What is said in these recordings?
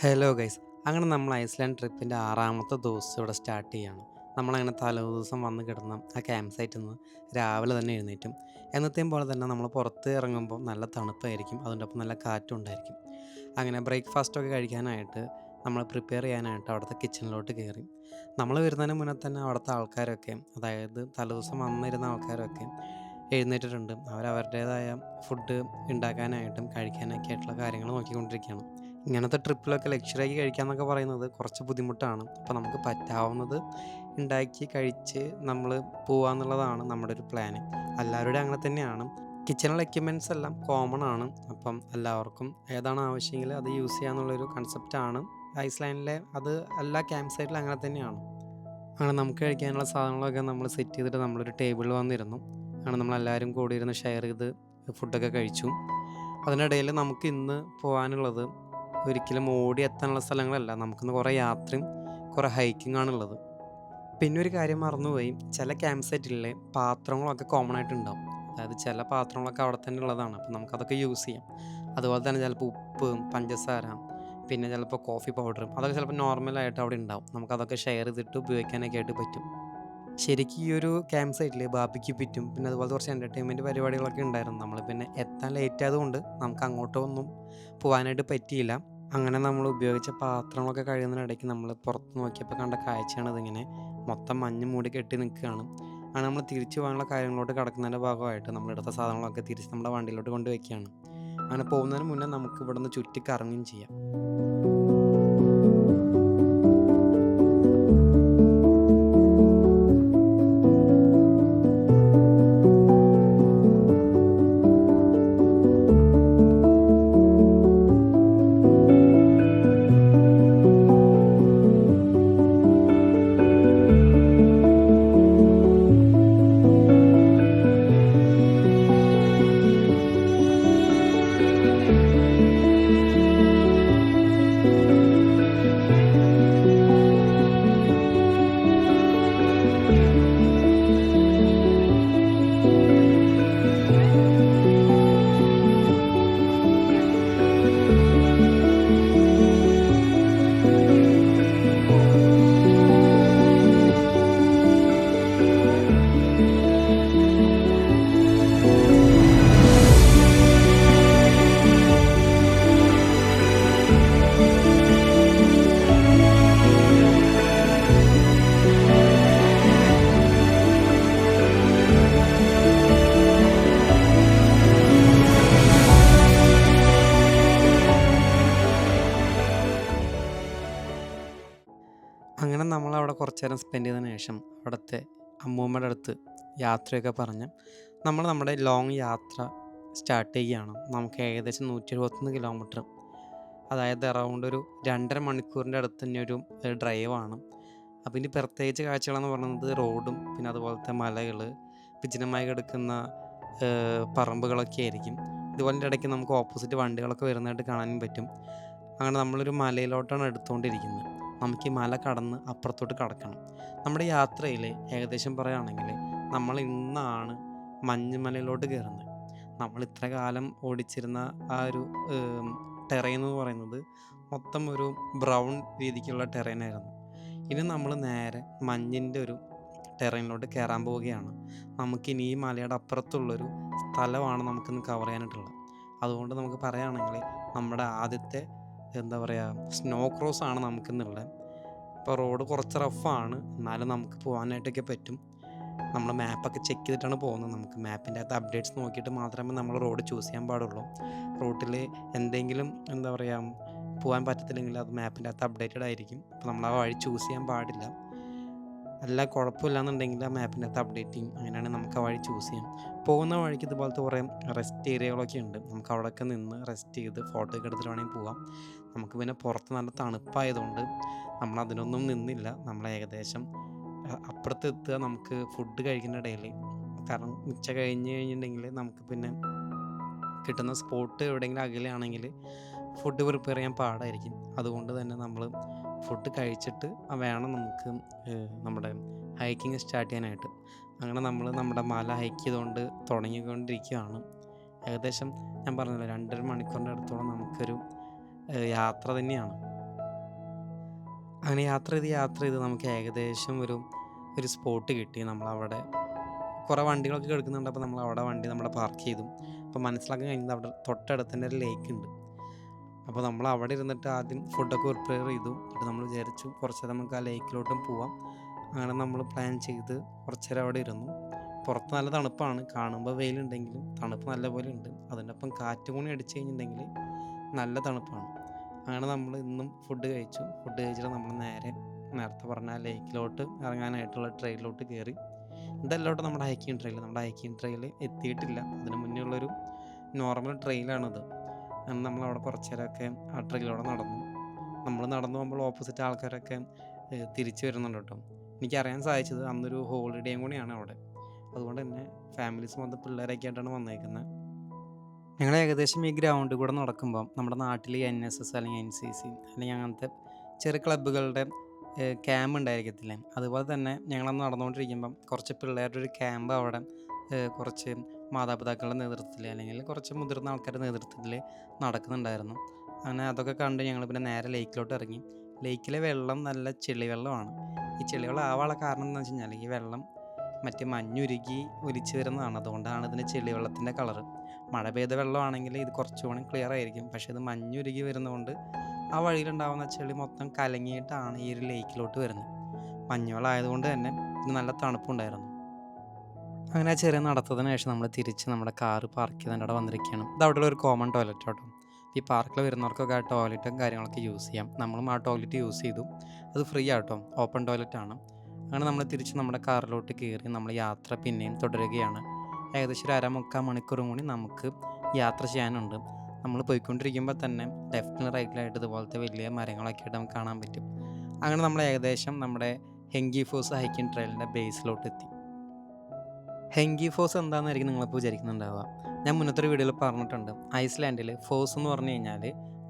Hello guys അങ്ങനെ നമ്മൾ Iceland ട്രിപ്പിന്റെ ആറാമത്തെ ദിവസം ഇവിടെ സ്റ്റാർട്ട് ചെയ്യാണ്. നമ്മളങ്ങനെ തലേദിവസം വന്ന് കിടന്ന ആ ക്യാമ്പ് സൈറ്റിൽ നിന്ന് രാവിലെ തന്നെ എഴുന്നേറ്റും. എന്നത്തെയും പോലെ തന്നെ നമ്മൾ പുറത്ത് ഇറങ്ങുമ്പോൾ നല്ല തണുപ്പായിരിക്കും. അതിന്റെ നല്ല കാറ്റും ഉണ്ടായിരിക്കും. അങ്ങനെ ബ്രേക്ക്ഫാസ്റ്റൊക്കെ കഴിക്കാനായിട്ട് നമ്മൾ പ്രിപ്പയർ ചെയ്യാനായിട്ട് അവിടുത്തെ കിച്ചണിലോട്ട് കയറി നമ്മൾ വരുന്നതിന് മുന്നേ തന്നെ അവിടുത്തെ ആൾക്കാരൊക്കെ അതായത് തലേദിവസം വന്നിരുന്ന ആൾക്കാരൊക്കെ എഴുന്നേറ്റിട്ടുണ്ട്. അവരവരുടേതായ ഫുഡ് ഉണ്ടാക്കാനായിട്ടും കഴിക്കാനൊക്കെ ആയിട്ടുള്ള കാര്യങ്ങൾ നോക്കിക്കൊണ്ടിരിക്കുകയാണ്. ഇങ്ങനത്തെ ട്രിപ്പിലൊക്കെ ലക്ഷറിയാക്കി കഴിക്കാന്നൊക്കെ പറയുന്നത് കുറച്ച് ബുദ്ധിമുട്ടാണ്. അപ്പോൾ നമുക്ക് പറ്റാവുന്നത് ഉണ്ടാക്കി കഴിച്ച് നമ്മൾ പോവാന്നുള്ളതാണ് നമ്മുടെ ഒരു പ്ലാൻ എല്ലാവരുടെയും അങ്ങനെ തന്നെയാണ്. കിച്ചണിലെ എക്യുപ്മെന്റ്സ് എല്ലാം കോമൺ ആണ്. അപ്പം എല്ലാവർക്കും ഏതാണ് ആവശ്യമെങ്കിൽ അത് യൂസ് ചെയ്യാന്നുള്ളൊരു കൺസെപ്റ്റാണ് ഐസ്ലാൻഡിലെ അത് എല്ലാ ക്യാമ്പ് സൈറ്റിലും അങ്ങനെ തന്നെയാണ്. അങ്ങനെ നമുക്ക് കഴിക്കാനുള്ള സാധനങ്ങളൊക്കെ നമ്മൾ സെറ്റ് ചെയ്തിട്ട് നമ്മളൊരു ടേബിളിൽ വന്നിരുന്നു. അങ്ങനെ നമ്മളെല്ലാവരും കൂടി ഇരുന്ന് ഷെയർ ചെയ്ത് ഫുഡൊക്കെ കഴിച്ചു. അതിനിടയിൽ നമുക്ക് ഇന്ന് പോകാനുള്ളത് ഒരിക്കലും ഓടി എത്താനുള്ള സ്ഥലങ്ങളല്ല. നമുക്കിന്ന് കുറേ യാത്രയും കുറേ ഹൈക്കിംഗ് ആണുള്ളത് പിന്നെ ഒരു കാര്യം മറന്നുപോയി. ചില ക്യാമ്പ് സൈറ്റിലെ പാത്രങ്ങളൊക്കെ കോമൺ ആയിട്ടുണ്ടാവും അതായത് ചില പാത്രങ്ങളൊക്കെ അവിടെ തന്നെ ഉള്ളതാണ്. അപ്പം നമുക്കതൊക്കെ യൂസ് ചെയ്യാം. അതുപോലെ തന്നെ ചിലപ്പോൾ ഉപ്പ് പഞ്ചസാര പിന്നെ ചിലപ്പോൾ കോഫി പൗഡറും അതൊക്കെ ചിലപ്പോൾ നോർമലായിട്ട് അവിടെ ഉണ്ടാവും. നമുക്കതൊക്കെ ഷെയർ ചെയ്തിട്ട് ഉപയോഗിക്കാനൊക്കെ ആയിട്ട് പറ്റും. ശരിക്കും ഈ ഒരു ക്യാമ്പ് സൈറ്റിൽ ബാബിക്ക് പിറ്റും പിന്നെ അതുപോലെ കുറച്ച് എന്റർടൈൻമെന്റ് പരിപാടികളൊക്കെ ഉണ്ടായിരുന്നു. നമ്മൾ പിന്നെ എത്താൻ ലേറ്റ് ആയതുകൊണ്ട് നമുക്ക് അങ്ങോട്ടൊന്നും പോകാനായിട്ട് പറ്റിയില്ല. അങ്ങനെ നമ്മൾ ഉപയോഗിച്ച പാത്രങ്ങളൊക്കെ കഴിയുന്നതിനിടയ്ക്ക് നമ്മൾ പുറത്ത് നോക്കിയപ്പോൾ കണ്ട കാഴ്ചയാണ് ഇതിങ്ങനെ. മൊത്തം മഞ്ഞ് മൂടി കെട്ടി നിൽക്കുകയാണ്. ആണ് നമ്മൾ തിരിച്ചു പോകാനുള്ള കാര്യങ്ങളോട്ട് കിടക്കുന്നതിന്റെ ഭാഗമായിട്ട് നമ്മൾ എടുത്ത സാധനങ്ങളൊക്കെ തിരിച്ച് നമ്മുടെ വണ്ടിയിലോട്ട് കൊണ്ടുവയ്ക്കുകയാണ് അങ്ങനെ പോകുന്നതിന് മുന്നേ നമുക്ക് ഇവിടെ നിന്ന് ചുറ്റി കറങ്ങുകയും ചെയ്യാം. കുറച്ച് നേരം സ്പെൻഡ് ചെയ്തതിന് ശേഷം അവിടുത്തെ അമ്മൂമ്മയുടെ അടുത്ത് യാത്രയൊക്കെ പറഞ്ഞ് നമ്മൾ നമ്മുടെ ലോങ് യാത്ര സ്റ്റാർട്ട് ചെയ്യുകയാണ്. നമുക്ക് ഏകദേശം നൂറ്റി എഴുപത്തൊന്ന് കിലോമീറ്റർ അതായത് അറൗണ്ട് ഒരു രണ്ടര മണിക്കൂറിന്റെ അടുത്ത് തന്നെ ഒരു ഡ്രൈവാണ് അപ്പം ഇനി പ്രത്യേകിച്ച് കാഴ്ചകളെന്ന് പറയുന്നത് റോഡും പിന്നെ അതുപോലത്തെ മലകൾ വിജനമായി കിടക്കുന്ന പറമ്പുകളൊക്കെ ആയിരിക്കും. ഇതുപോലെ ഇടയ്ക്ക് നമുക്ക് ഓപ്പോസിറ്റ് വണ്ടികളൊക്കെ വരുന്നതായിട്ട് കാണാനും പറ്റും. അങ്ങനെ നമ്മളൊരു മലയിലോട്ടാണ് എടുത്തുകൊണ്ടിരിക്കുന്നത്. നമുക്ക് ഈ മല കടന്ന് അപ്പുറത്തോട്ട് കടക്കണം. നമ്മുടെ യാത്രയിൽ ഏകദേശം പറയുകയാണെങ്കിൽ നമ്മൾ ഇന്നാണ് മഞ്ഞുമലയിലോട്ട് കയറുന്നത്. നമ്മൾ ഇത്ര കാലം ഓടിച്ചിരുന്ന ആ ഒരു ടെറൈൻ എന്ന് പറയുന്നത് മൊത്തം ഒരു ബ്രൗൺ രീതിക്കുള്ള ടെറൈനായിരുന്നു ഇനി നമ്മൾ നേരെ മഞ്ഞിന്റെ ഒരു ടെറൈനിലോട്ട് കയറാൻ പോവുകയാണ്. നമുക്കിനി ഈ മലയുടെ അപ്പുറത്തുള്ളൊരു സ്ഥലമാണ് നമുക്കിന്ന് കവർ ചെയ്യാനായിട്ടുള്ളത്. അതുകൊണ്ട് നമുക്ക് പറയുകയാണെങ്കിൽ നമ്മുടെ ആദ്യത്തെ എന്താ പറയുക സ്നോ ക്രോസ് ആണ് നമുക്കിന്നുള്ളത്. ഇപ്പോൾ റോഡ് കുറച്ച് റഫാണ് എന്നാലും നമുക്ക് പോകാനായിട്ടൊക്കെ പറ്റും. നമ്മൾ മാപ്പൊക്കെ ചെക്ക് ചെയ്തിട്ടാണ് പോകുന്നത്. നമുക്ക് മാപ്പിന്റെ അകത്ത് അപ്ഡേറ്റ്സ് നോക്കിയിട്ട് മാത്രമേ നമ്മൾ റോഡ് ചൂസ് ചെയ്യാൻ പാടുള്ളൂ. റൂട്ടിൽ എന്തെങ്കിലും എന്താ പറയുക പോകാൻ പറ്റത്തില്ലെങ്കിൽ അത് മാപ്പിന്റെ അകത്ത് അപ്ഡേറ്റഡ് ആയിരിക്കും. അപ്പോൾ നമ്മൾ ആ വഴി ചൂസ് ചെയ്യാൻ പാടില്ല. അല്ല കുഴപ്പമില്ലാന്നുണ്ടെങ്കിൽ ആ മാപ്പിനകത്ത് അപ്ഡേറ്റ് ചെയ്യും. അങ്ങനെയാണ് നമുക്ക് ആ വഴി ചൂസ് ചെയ്യാം. പോകുന്ന വഴിക്ക് ഇതുപോലത്തെ കുറേ റെസ്റ്റ് ഏരിയകളൊക്കെ ഉണ്ട്. നമുക്ക് അവിടെയൊക്കെ നിന്ന് റെസ്റ്റ് ചെയ്ത് ഫോട്ടോ ഒക്കെ എടുത്തിട്ട് വേണമെങ്കിൽ പോവാം. നമുക്ക് പിന്നെ പുറത്ത് നല്ല തണുപ്പായതുകൊണ്ട് നമ്മൾ അതിനൊന്നും നിന്നില്ല. നമ്മൾ ഏകദേശം അപ്പുറത്ത് എത്തുക നമുക്ക് ഫുഡ് കഴിക്കുന്ന ഇടയിൽ കാരണം ഉച്ച കഴിഞ്ഞ് കഴിഞ്ഞിട്ടുണ്ടെങ്കിൽ നമുക്ക് പിന്നെ കിട്ടുന്ന സ്പോട്ട് എവിടെയെങ്കിലും അകലെയാണെങ്കിൽ ഫുഡ് പ്രിപ്പയർ ചെയ്യാൻ പാടായിരിക്കും. അതുകൊണ്ട് തന്നെ നമ്മൾ ഫുഡ് കഴിച്ചിട്ട് വേണം നമുക്ക് നമ്മുടെ ഹൈക്കിങ് സ്റ്റാർട്ട് ചെയ്യാനായിട്ട്. അങ്ങനെ നമ്മൾ നമ്മുടെ മല ഹൈക്ക് ചെയ്തുകൊണ്ട് തുടങ്ങിക്കൊണ്ടിരിക്കുകയാണ്. ഏകദേശം ഞാൻ പറഞ്ഞല്ലോ രണ്ടര മണിക്കൂറിന്റെ അടുത്തോളം നമുക്കൊരു യാത്ര തന്നെയാണ്. അങ്ങനെ യാത്ര ചെയ്ത് യാത്ര ചെയ്ത് നമുക്ക് ഏകദേശം ഒരു ഒരു സ്പോട്ട് കിട്ടി. നമ്മളവിടെ കുറേ വണ്ടികളൊക്കെ കിടക്കുന്നുണ്ട് അപ്പോൾ നമ്മൾ അവിടെ വണ്ടി നമ്മുടെ പാർക്ക് ചെയ്തു. അപ്പോൾ മനസ്സിലാക്കാൻ കഴിഞ്ഞത് അവിടെ തൊട്ടടുത്ത് ഒരു ലേക്ക് ഉണ്ട്. അപ്പോൾ നമ്മൾ അവിടെ ഇരുന്നിട്ട് ആദ്യം ഫുഡൊക്കെ പ്രിപ്പയർ ചെയ്തു. എന്നിട്ട് നമ്മൾ വിചാരിച്ചു കുറച്ച് നേരം നമുക്ക് ആ ലേക്കിലോട്ടും പോവാം. അങ്ങനെ നമ്മൾ പ്ലാൻ ചെയ്ത് കുറച്ച് നേരം അവിടെ ഇരുന്നു. പുറത്ത് നല്ല തണുപ്പാണ്. കാണുമ്പോൾ വെയിലുണ്ടെങ്കിലും തണുപ്പ് നല്ല പോലെ ഉണ്ട്. അതിനൊപ്പം കാറ്റ് കൂടി അടിച്ചു കഴിഞ്ഞിട്ടുണ്ടെങ്കിൽ നല്ല തണുപ്പാണ്. അങ്ങനെ നമ്മൾ ഇന്നും ഫുഡ് കഴിച്ചു. ഫുഡ് കഴിച്ചിട്ട് നമ്മൾ നേരെ നേരത്തെ പറഞ്ഞ ലേക്കിലോട്ട് ഇറങ്ങാനായിട്ടുള്ള ട്രെയിനിലോട്ട് കയറി. ഇതല്ലോട്ട് നമ്മുടെ ഹൈക്കിംഗ് ട്രെയിൽ നമ്മുടെ ഹൈക്കിംഗ് ട്രെയിൽ എത്തിയിട്ടില്ല. അതിന് മുന്നേ ഉള്ളൊരു നോർമൽ ട്രെയിലാണിത് അങ്ങനെ നമ്മളവിടെ കുറച്ച് നേരമൊക്കെ ആ ട്രെയിലൂടെ നടന്നു. നമ്മൾ നടന്നു പോകുമ്പോൾ ഓപ്പോസിറ്റ് ആൾക്കാരൊക്കെ തിരിച്ചു വരുന്നുണ്ട് കേട്ടോ. എനിക്കറിയാൻ സാധിച്ചത് അന്നൊരു ഹോളിഡേയും കൂടിയാണ് അവിടെ. അതുകൊണ്ട് തന്നെ ഫാമിലീസ് മൊത്തം പിള്ളേരൊക്കെ ആയിട്ടാണ് വന്നേക്കുന്നത് ഞങ്ങൾ ഏകദേശം ഈ ഗ്രൗണ്ടിൽ കൂടെ നടക്കുമ്പോൾ നമ്മുടെ നാട്ടിൽ എൻ എസ് എസ് അല്ലെങ്കിൽ എൻ സി സി അല്ലെങ്കിൽ അങ്ങനത്തെ ചെറിയ ക്ലബ്ബുകളുടെ ക്യാമ്പ് ഉണ്ടായിരിക്കത്തില്ലേ? അതുപോലെ തന്നെ ഞങ്ങളന്ന് നടന്നുകൊണ്ടിരിക്കുമ്പം കുറച്ച് പിള്ളേരുടെ ഒരു ക്യാമ്പ് അവിടെ കുറച്ച് മാതാപിതാക്കളുടെ നേതൃത്വത്തിൽ അല്ലെങ്കിൽ കുറച്ച് മുതിർന്ന ആൾക്കാരുടെ നേതൃത്വത്തിൽ നടക്കുന്നുണ്ടായിരുന്നു. അങ്ങനെ അതൊക്കെ കണ്ട് ഞങ്ങൾ പിന്നെ നേരെ ലേക്കിലോട്ട് ഇറങ്ങി. ലേക്കിലെ വെള്ളം നല്ല ചെളിവെള്ളമാണ് ഈ ചെളി വെള്ളം ആവാനുള്ള കാരണം എന്താണെന്ന് വെച്ച് കഴിഞ്ഞാൽ ഈ വെള്ളം മറ്റേ മഞ്ഞുരുകി ഒലിച്ചു വരുന്നതാണ്. അതുകൊണ്ടാണ് ഇതിന് ചെളി വെള്ളത്തിന്റെ കളറ്. മഴ പെയ്ത വെള്ളമാണെങ്കിൽ ഇത് കുറച്ചുകൂടി ക്ലിയർ ആയിരിക്കും. പക്ഷേ ഇത് മഞ്ഞുരുകി വരുന്നതുകൊണ്ട് ആ വഴിയിലുണ്ടാവുന്ന ചെളി മൊത്തം കലങ്ങിയിട്ടാണ് ഈ ഒരു ലേക്കിലോട്ട് വരുന്നത്. മഞ്ഞുവെള്ളം ആയതുകൊണ്ട് തന്നെ ഇത് നല്ല തണുപ്പുണ്ടായിരുന്നു. അങ്ങനെ ആ ചെറിയ നടത്തതിന് ശേഷം നമ്മൾ തിരിച്ച് നമ്മുടെ കാറ് പാർക്ക് ചെയ്ത് അവിടെ വന്നിരിക്കുകയാണ്. ഇത് അവിടെ ഒരു കോമൺ ടോയ്ലറ്റ് കേട്ടോ ഈ പാർക്കിൽ വരുന്നവർക്കൊക്കെ ആ ടോയ്ലറ്റും കാര്യങ്ങളൊക്കെ യൂസ് ചെയ്യാം. നമ്മളും ആ ടോയ്ലറ്റ് യൂസ് ചെയ്തു. അത് ഫ്രീ ആട്ടോ. ഓപ്പൺ ടോയ്ലറ്റ് ആണ്. അങ്ങനെ നമ്മൾ തിരിച്ച് നമ്മുടെ കാറിലോട്ട് കയറി നമ്മൾ യാത്ര പിന്നെയും തുടരുകയാണ്. ഏകദേശം ഒരു അരമുക്കാൽ മണിക്കൂറും കൂടി നമുക്ക് യാത്ര ചെയ്യാനുണ്ട്. നമ്മൾ പോയിക്കൊണ്ടിരിക്കുമ്പോൾ തന്നെ ലെഫ്റ്റിലും റൈറ്റിലായിട്ട് ഇതുപോലത്തെ വലിയ മരങ്ങളൊക്കെ ആയിട്ട് നമുക്ക് കാണാൻ പറ്റും. അങ്ങനെ നമ്മൾ ഏകദേശം നമ്മുടെ ഹെങ്കി ഫോസ് ഹൈക്കിംഗ് ട്രെയിലിന്റെ ബേസിലോട്ട് എത്തി. ഹെങ്കി ഫോസ് എന്താണെന്നായിരിക്കും നിങ്ങളിപ്പോൾ വിചാരിക്കുന്നുണ്ടാവുക. ഞാൻ മുന്നത്തെ വീഡിയോയിൽ പറഞ്ഞിട്ടുണ്ട്. ഐസ്ലാൻഡിൽ ഫോസ് എന്ന് പറഞ്ഞു കഴിഞ്ഞാൽ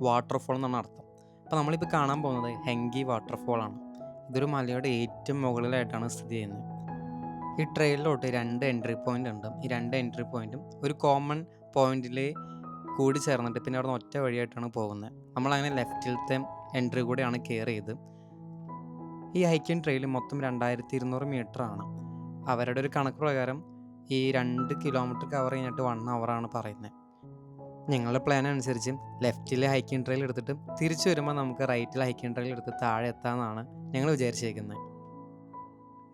വാട്ടർഫോൾ എന്നാണ് അർത്ഥം. അപ്പോൾ നമ്മളിപ്പോൾ കാണാൻ പോകുന്നത് ഹെങ്കി വാട്ടർഫോളാണ് ഇതൊരു മലയുടെ ഏറ്റവും മുകളിലായിട്ടാണ് സ്ഥിതി ചെയ്യുന്നത്. ഈ ട്രെയിനിലോട്ട് രണ്ട് എൻട്രി പോയിന്റ് ഉണ്ട്. ഈ രണ്ട് എൻട്രി പോയിന്റും ഒരു കോമൺ പോയിന്റിൽ കൂടി ചേർന്നിട്ട് പിന്നെ അവിടെ നിന്ന് ഒറ്റ വഴിയായിട്ടാണ് പോകുന്നത്. നമ്മളങ്ങനെ ലെഫ്റ്റിലത്തെ എൻട്രി കൂടെയാണ് കെയർ ചെയ്ത് ഈ ഹൈക്കിംഗ് ട്രെയിൽ മൊത്തം രണ്ടായിരത്തി ഇരുന്നൂറ് മീറ്റർ ആണ്. അവരുടെ ഒരു കണക്ക് പ്രകാരം ഈ രണ്ട് കിലോമീറ്റർ കവർ കഴിഞ്ഞിട്ട് വൺ ആണ് പറയുന്നത് ഞങ്ങളുടെ പ്ലാൻ അനുസരിച്ച് ലെഫ്റ്റിൽ ഹൈക്കിംഗ് ട്രെയിൽ എടുത്തിട്ട് തിരിച്ചു വരുമ്പോൾ നമുക്ക് റൈറ്റിൽ ഹൈക്കിംഗ് ട്രെയിൽ എടുത്ത് താഴെ എത്താമെന്നാണ് ഞങ്ങൾ വിചാരിച്ചേക്കുന്നത്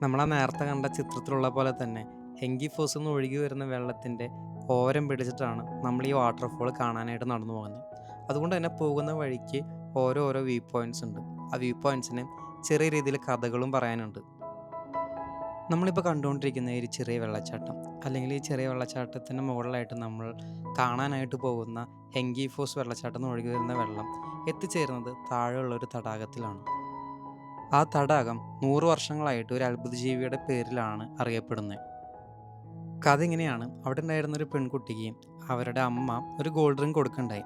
നമ്മളാ നേരത്തെ കണ്ട ചിത്രത്തിലുള്ള പോലെ തന്നെ ഹെങ്കി ഫോസ് നിന്ന് ഒഴുകി വരുന്ന വെള്ളത്തിന്റെ ഓരം പിടിച്ചിട്ടാണ് നമ്മൾ ഈ വാട്ടർഫോൾ കാണാനായിട്ട് നടന്നു പോകുന്നത് അതുകൊണ്ട് തന്നെ പോകുന്ന വഴിക്ക് ഓരോ ഓരോ വ്യൂ പോയിന്റ്സ് ഉണ്ട്. ആ വ്യൂ പോയിന്റ്സിന് ചെറിയ രീതിയിൽ കഥകളും പറയാനുണ്ട്. നമ്മളിപ്പോൾ കണ്ടുകൊണ്ടിരിക്കുന്ന ഈ ചെറിയ വെള്ളച്ചാട്ടം അല്ലെങ്കിൽ ഈ ചെറിയ വെള്ളച്ചാട്ടത്തിന് മുകളിലായിട്ട് നമ്മൾ കാണാനായിട്ട് പോകുന്ന ഹെങ്കി ഫോസ് വെള്ളച്ചാട്ടം എന്ന് ഒഴുകി വരുന്ന വെള്ളം എത്തിച്ചേരുന്നത് താഴെയുള്ള ഒരു തടാകത്തിലാണ്. ആ തടാകം നൂറ് വർഷങ്ങളായിട്ട് ഒരു അത്ഭുത ജീവിയുടെ പേരിലാണ് അറിയപ്പെടുന്നത്. കഥ ഇങ്ങനെയാണ് അവിടെ ഉണ്ടായിരുന്ന ഒരു പെൺകുട്ടിക്ക് അവരുടെ അമ്മ ഒരു ഗോൾഡ് റിംഗ് കൊടുക്കണ്ടായി.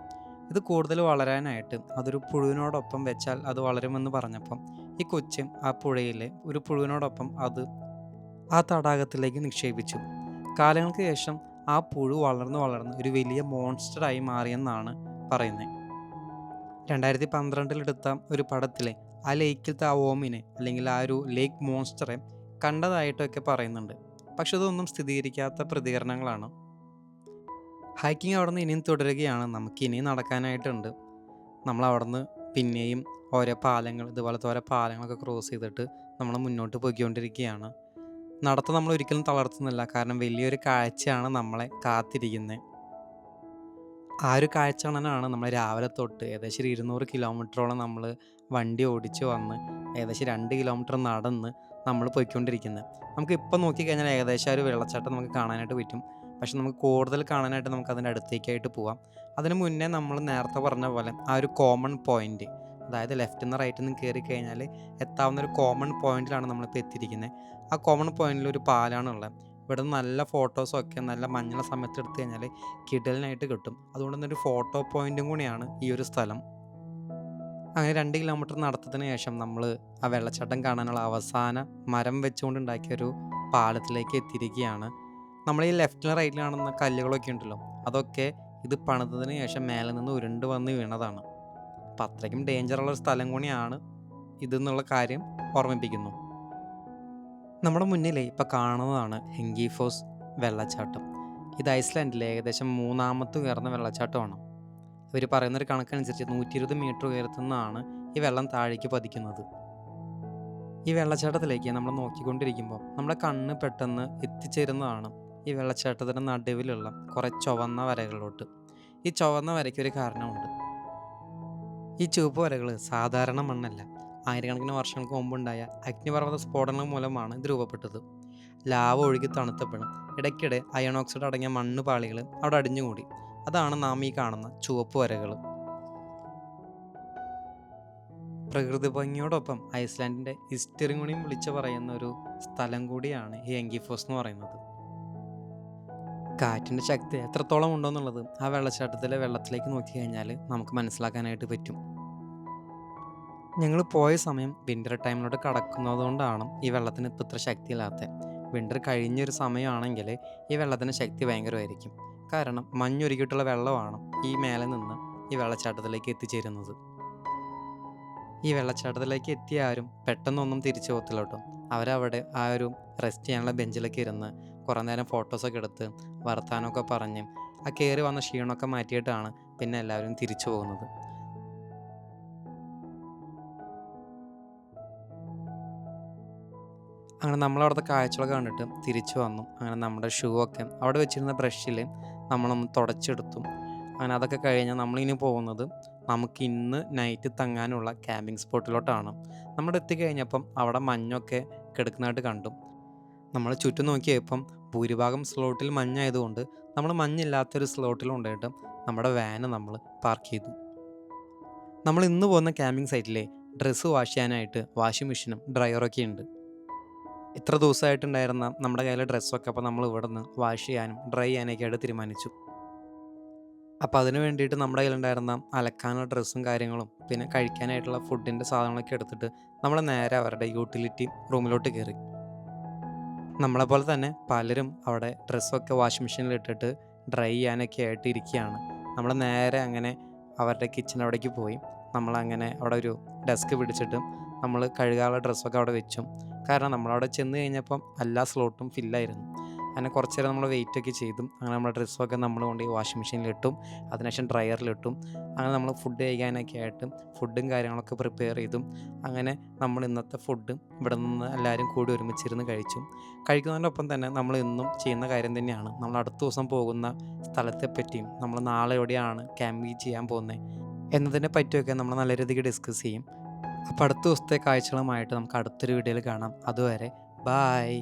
ഇത് കൂടുതൽ വളരാനായിട്ട് അതൊരു പുഴുവിനോടൊപ്പം വെച്ചാൽ അത് വളരുമെന്ന് പറഞ്ഞപ്പം ഈ കൊച്ചും ആ പുഴയിലെ ഒരു പുഴുവിനോടൊപ്പം അത് ആ തടാകത്തിലേക്ക് നിക്ഷേപിച്ചു. കാലങ്ങൾക്ക് ശേഷം ആ പുഴു വളർന്ന് വളർന്ന് ഒരു വലിയ മോൺസ്റ്ററായി മാറിയെന്നാണ് പറയുന്നത്. രണ്ടായിരത്തി പന്ത്രണ്ടിലെടുത്ത ഒരു പടത്തിലെ ആ ലേക്കിലത്തെ ആ ഓമിനെ അല്ലെങ്കിൽ ആ ഒരു ലേക്ക് മോൺസ്റ്ററെ കണ്ടതായിട്ടൊക്കെ പറയുന്നുണ്ട്. പക്ഷെ അതൊന്നും സ്ഥിരീകരിക്കാത്ത പ്രതികരണങ്ങളാണ്. ഹൈക്കിംഗ് അവിടെ നിന്ന് ഇനിയും തുടരുകയാണ്. നമുക്ക് ഇനിയും നടക്കാനായിട്ടുണ്ട്. നമ്മൾ അവിടെ നിന്ന് പിന്നെയും ഓരോ പാലങ്ങൾ ഇതുപോലത്തെ ഓരോ പാലങ്ങളൊക്കെ ക്രോസ് ചെയ്തിട്ട് നമ്മൾ മുന്നോട്ട് പോയിക്കൊണ്ടിരിക്കുകയാണ്. നടത്തം നമ്മൾ ഒരിക്കലും തളർത്തുന്നില്ല. കാരണം വലിയൊരു കാഴ്ചയാണ് നമ്മളെ കാത്തിരിക്കുന്നത്. ആ ഒരു കാഴ്ച കാണാനാണ് നമ്മൾ രാവിലെ തൊട്ട് ഏകദേശം ഒരു ഇരുന്നൂറ് കിലോമീറ്ററോളം നമ്മൾ വണ്ടി ഓടിച്ച് വന്ന് ഏകദേശം രണ്ട് കിലോമീറ്റർ നടന്ന് നമ്മൾ പോയിക്കൊണ്ടിരിക്കുന്നത്. നമുക്ക് ഇപ്പം നോക്കിക്കഴിഞ്ഞാൽ ഏകദേശം ഒരു വെള്ളച്ചാട്ടം നമുക്ക് കാണാനായിട്ട് പറ്റും. പക്ഷെ നമുക്ക് കൂടുതൽ കാണാനായിട്ട് നമുക്ക് അതിന്റെ അടുത്തേക്കായിട്ട് പോവാം. അതിന് മുന്നേ നമ്മൾ നേരത്തെ പറഞ്ഞ പോലെ ആ ഒരു കോമൺ പോയിന്റ് അതായത് ലെഫ്റ്റിൽ നിന്ന് റൈറ്റിൽ നിന്ന് കയറി കഴിഞ്ഞാൽ എത്താവുന്ന ഒരു കോമൺ പോയിന്റിലാണ് നമ്മളിപ്പോൾ എത്തിയിരിക്കുന്നത് ആ കോമൺ പോയിന്റിൽ ഒരു പാലാണ് ഉള്ളത്. ഇവിടെ നിന്ന് നല്ല ഫോട്ടോസൊക്കെ നല്ല മഞ്ഞുള്ള സമയത്ത് എടുത്തു കഴിഞ്ഞാൽ കിടലിനായിട്ട് കിട്ടും. അതുകൊണ്ട് തന്നെ ഒരു ഫോട്ടോ പോയിന്റും കൂടിയാണ് ഈ ഒരു സ്ഥലം. അങ്ങനെ രണ്ട് കിലോമീറ്റർ നടത്തതിന് ശേഷം നമ്മൾ ആ വെള്ളച്ചാട്ടം കാണാനുള്ള അവസാന മരം വെച്ചുകൊണ്ട് ഉണ്ടാക്കിയ ഒരു പാലത്തിലേക്ക് എത്തിയിരിക്കുകയാണ്. നമ്മൾ ഈ ലെഫ്റ്റിലും റൈറ്റിലും കാണുന്ന കല്ലുകളൊക്കെ ഉണ്ടല്ലോ അതൊക്കെ ഇത് പണിതതിന് ശേഷം മേലെ നിന്ന് ഉരുണ്ട് വന്ന് വീണതാണ്. അപ്പം അത്രയ്ക്കും ഡേഞ്ചറുള്ള ഒരു സ്ഥലം കൂടിയാണ് ഇതെന്നുള്ള കാര്യം ഓർമ്മിപ്പിക്കുന്നു. നമ്മുടെ മുന്നിലെ ഇപ്പോൾ കാണുന്നതാണ് ഹെങ്കിഫോസ് വെള്ളച്ചാട്ടം. ഇത് ഐസ്ലാൻഡിലെ ഏകദേശം മൂന്നാമത്തെ ഉയർന്ന വെള്ളച്ചാട്ടമാണ്. ഇവർ പറയുന്നൊരു കണക്കനുസരിച്ച് നൂറ്റി ഇരുപത് മീറ്റർ ഉയരത്തു നിന്നാണ് ഈ വെള്ളം താഴേക്ക് പതിക്കുന്നത്. ഈ വെള്ളച്ചാട്ടത്തിലേക്ക് നമ്മൾ നോക്കിക്കൊണ്ടിരിക്കുമ്പോൾ നമ്മുടെ കണ്ണ് പെട്ടെന്ന് എത്തിച്ചേരുന്നതാണ് ഈ വെള്ളച്ചാട്ടത്തിന്റെ നടുവിലുള്ള കുറേ ചുവന്ന വരകളിലോട്ട് ഈ ചുവന്ന വരയ്ക്ക് ഒരു കാരണമുണ്ട്. ഈ ചുവപ്പ് വരകൾ സാധാരണ മണ്ണല്ല. ആയിരക്കണക്കിന് വർഷങ്ങൾക്ക് മുമ്പുണ്ടായ അഗ്നിപർവത സ്ഫോടനം മൂലമാണ് ഇത് രൂപപ്പെട്ടത്. ലാവ ഒഴുകി തണുത്തപ്പോഴും ഇടയ്ക്കിടെ അയൺ ഓക്സൈഡ് അടങ്ങിയ മണ്ണ് പാളികൾ അവിടെ അടിഞ്ഞുകൂടി. അതാണ് നാം ഈ കാണുന്ന ചുവപ്പ് വരകൾ പ്രകൃതി ഭംഗിയോടൊപ്പം ഐസ്ലാൻഡിന്റെ ഹിസ്റ്ററിങ്ങുണിയും വിളിച്ചു പറയുന്ന ഒരു സ്ഥലം കൂടിയാണ് ഈ എങ്കിഫോസ് എന്ന് പറയുന്നത്. കാറ്റിന്റെ ശക്തി എത്രത്തോളം ഉണ്ടോയെന്നുള്ളത് ആ വെള്ളച്ചാട്ടത്തിലെ വെള്ളത്തിലേക്ക് നോക്കി കഴിഞ്ഞാൽ നമുക്ക് മനസ്സിലാക്കാനായിട്ട് പറ്റും. ഞങ്ങൾ പോയ സമയം വിന്റർ ടൈമിലോട്ട് കടക്കുന്നതുകൊണ്ടാണ് ഈ വെള്ളത്തിന് ഇപ്പം ഇത്ര ശക്തിയില്ലാത്ത. വിന്റർ കഴിഞ്ഞൊരു സമയമാണെങ്കിൽ ഈ വെള്ളത്തിന് ശക്തി ഭയങ്കരമായിരിക്കും. കാരണം മഞ്ഞൊരുക്കിയിട്ടുള്ള വെള്ളമാണ് ഈ മേലെ നിന്ന് ഈ വെള്ളച്ചാട്ടത്തിലേക്ക് എത്തിച്ചേരുന്നത്. ഈ വെള്ളച്ചാട്ടത്തിലേക്ക് എത്തിയ ആരും പെട്ടെന്നൊന്നും തിരിച്ചു പോകത്തില്ല കേട്ടോ. അവരവിടെ ആ ഒരു റെസ്റ്റ് ചെയ്യാനുള്ള ബെഞ്ചിലൊക്കെ ഇരുന്ന് കുറേ നേരം ഫോട്ടോസൊക്കെ എടുത്ത് വർത്താനമൊക്കെ പറഞ്ഞ് ആ കയറി വന്ന ക്ഷീണമൊക്കെ മാറ്റിയിട്ടാണ് പിന്നെ എല്ലാവരും തിരിച്ചു പോകുന്നത്. അങ്ങനെ നമ്മളവിടുത്തെ കാഴ്ചകളൊക്കെ കണ്ടിട്ട് തിരിച്ചു വന്നു. അങ്ങനെ നമ്മുടെ ഷൂ ഒക്കെ അവിടെ വെച്ചിരുന്ന ബ്രഷിൽ നമ്മളൊന്ന് തുടച്ചെടുത്തു. അങ്ങനെ അതൊക്കെ കഴിഞ്ഞ് നമ്മളിനി പോകുന്നത് നമുക്ക് ഇന്ന് നൈറ്റ് തങ്ങാനുള്ള ക്യാമ്പിംഗ് സ്പോട്ടിലോട്ടാണ് നമ്മൾ എത്തിക്കഴിഞ്ഞപ്പം അവിടെ മഞ്ഞൊക്കെ കിടക്കുന്നതായിട്ട് കണ്ടു. നമ്മൾ ചുറ്റും നോക്കിയപ്പം ഭൂരിഭാഗം സ്ലോട്ടിൽ മഞ്ഞായതുകൊണ്ട് നമ്മൾ മഞ്ഞില്ലാത്തൊരു സ്ലോട്ടിൽ കൊണ്ടുപോയിട്ട് നമ്മുടെ വാന് നമ്മൾ പാർക്ക് ചെയ്തു. നമ്മൾ ഇന്ന് പോകുന്ന ക്യാമ്പിംഗ് സൈറ്റിലെ ഡ്രസ്സ് വാഷ് ചെയ്യാനായിട്ട് വാഷിംഗ് മെഷീനും ഡ്രയറൊക്കെ ഉണ്ട്. ഇത്ര ദിവസമായിട്ടുണ്ടായിരുന്ന നമ്മുടെ കയ്യിലെ ഡ്രസ്സൊക്കെ അപ്പോൾ നമ്മൾ ഇവിടെ നിന്ന് വാഷ് ചെയ്യാനും ഡ്രൈ ചെയ്യാനൊക്കെ ആയിട്ട് തീരുമാനിച്ചു. അപ്പോൾ അതിന് വേണ്ടിയിട്ട് നമ്മുടെ കയ്യിലുണ്ടായിരുന്ന അലക്കാനുള്ള ഡ്രസ്സും കാര്യങ്ങളും പിന്നെ കഴിക്കാനായിട്ടുള്ള ഫുഡിന്റെ സാധനങ്ങളൊക്കെ എടുത്തിട്ട് നമ്മൾ നേരെ അവരുടെ യൂട്ടിലിറ്റി റൂമിലോട്ട് കയറി. നമ്മളെപ്പോലെ തന്നെ പലരും അവിടെ ഡ്രസ്സൊക്കെ വാഷിംഗ് മെഷീനിൽ ഇട്ടിട്ട് ഡ്രൈ ചെയ്യാനൊക്കെ ആയിട്ട് ഇരിക്കുകയാണ്. നമ്മൾ നേരെ അങ്ങനെ അവരുടെ കിച്ചൺ അവിടേക്ക് പോയി. നമ്മളങ്ങനെ അവിടെ ഒരു ഡെസ്ക് പിടിച്ചിട്ടും നമ്മൾ കഴുകാനുള്ള ഡ്രസ്സൊക്കെ അവിടെ വെച്ചും. കാരണം നമ്മളവിടെ ചെന്ന് കഴിഞ്ഞപ്പം എല്ലാ സ്ലോട്ടും ഫില്ലായിരുന്നു അങ്ങനെ കുറച്ച് നേരം നമ്മൾ വെയിറ്റ് ഒക്കെ ചെയ്തു. അങ്ങനെ നമ്മുടെ ഡ്രസ്സൊക്കെ നമ്മൾ കൊണ്ട് വാഷിംഗ് മെഷീനിലിട്ടും അതിനുശേഷം ഡ്രയറിലിട്ടും അങ്ങനെ നമ്മൾ ഫുഡ് കഴിക്കാനൊക്കെ ആയിട്ട് ഫുഡും കാര്യങ്ങളൊക്കെ പ്രിപ്പയർ ചെയ്തും. അങ്ങനെ നമ്മൾ ഇന്നത്തെ ഫുഡ് ഇവിടെ നിന്ന് എല്ലാവരും കൂടി ഒരുമിച്ചിരുന്ന് കഴിച്ചു. കഴിക്കുന്നതിനൊപ്പം തന്നെ നമ്മൾ ഇന്നും ചെയ്യുന്ന കാര്യം തന്നെയാണ്. നമ്മൾ അടുത്ത ദിവസം പോകുന്ന സ്ഥലത്തെ പറ്റിയും നമ്മൾ നാളെ എവിടെയാണ് ക്യാമ്പിങ് ചെയ്യാൻ പോകുന്നത് എന്നതിനെ പറ്റിയൊക്കെ നമ്മൾ നല്ല രീതിക്ക് ഡിസ്കസ് ചെയ്യും. അപ്പോൾ അടുത്ത ദിവസത്തെ കാഴ്ചകളുമായിട്ട് നമുക്ക് അടുത്തൊരു വീഡിയോയിൽ കാണാം. അതുവരെ ബായ്